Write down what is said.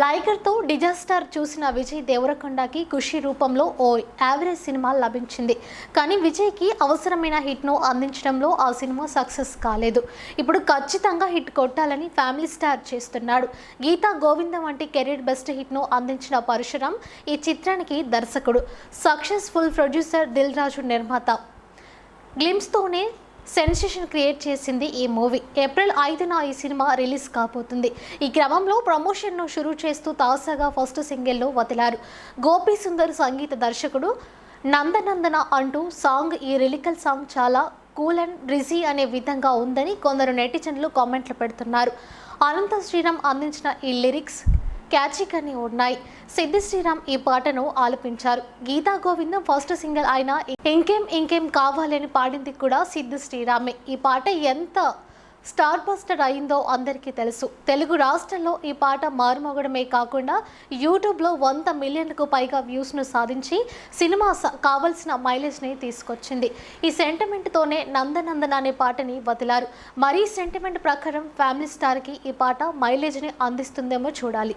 లైగర్తో disaster చూసిన విజయ్ దేవరకొండకి ఖుషి రూపంలో ఓ average cinema లభించింది. కానీ విజయ్కి అవసరమైన హిట్ను అందించడంలో ఆ సినిమా సక్సెస్ కాలేదు. ఇప్పుడు ఖచ్చితంగా హిట్ కొట్టాలని ఫ్యామిలీ స్టార్ చేస్తున్నాడు. గీతా గోవిందం వంటి కెరీర్ బెస్ట్ హిట్ను అందించిన పరశురాం ఈ చిత్రానికి దర్శకుడు. సక్సెస్ఫుల్ ప్రొడ్యూసర్ దిల్ రాజు నిర్మాత. గ్లిమ్స్తోనే సెన్సేషన్ క్రియేట్ చేసింది ఈ మూవీ. ఏప్రిల్ ఐదున ఈ సినిమా రిలీజ్ కాబోతుంది. ఈ క్రమంలో ప్రమోషన్ను షురూ చేస్తూ తాజాగా ఫస్ట్ సింగిల్లో వదిలారు. గోపీ సుందర్ సంగీత దర్శకుడు నందనందన అంటూ సాంగ్ ఈ రిలికల్ సాంగ్ చాలా కూల్ అండ్ రిజీ అనే విధంగా ఉందని కొందరు నెటిజన్లు కామెంట్లు పెడుతున్నారు. అనంత శ్రీరామ్ అందించిన ఈ లిరిక్స్ క్యాచిగానే ఉన్నాయి. సిద్ధి శ్రీరామ్ ఈ పాటను ఆలపించారు. గీతా గోవిందం ఫస్ట్ సింగిల్ అయిన ఇంకేం ఇంకేం కావాలని పాడింది కూడా సిద్ధి శ్రీరామే. ఈ పాట ఎంత స్టార్ బస్టర్ అయిందో అందరికీ తెలుసు. తెలుగు రాష్ట్రంలో ఈ పాట మారుమోగడమే కాకుండా యూట్యూబ్లో వంద మిలియన్కు పైగా వ్యూస్ను సాధించి సినిమా కావలసిన మైలేజ్ని తీసుకొచ్చింది. ఈ సెంటిమెంట్తోనే నందనందన అనే పాటని వదిలారు. మరీ సెంటిమెంట్ ప్రకారం ఫ్యామిలీ స్టార్కి ఈ పాట మైలేజ్ని అందిస్తుందేమో చూడాలి.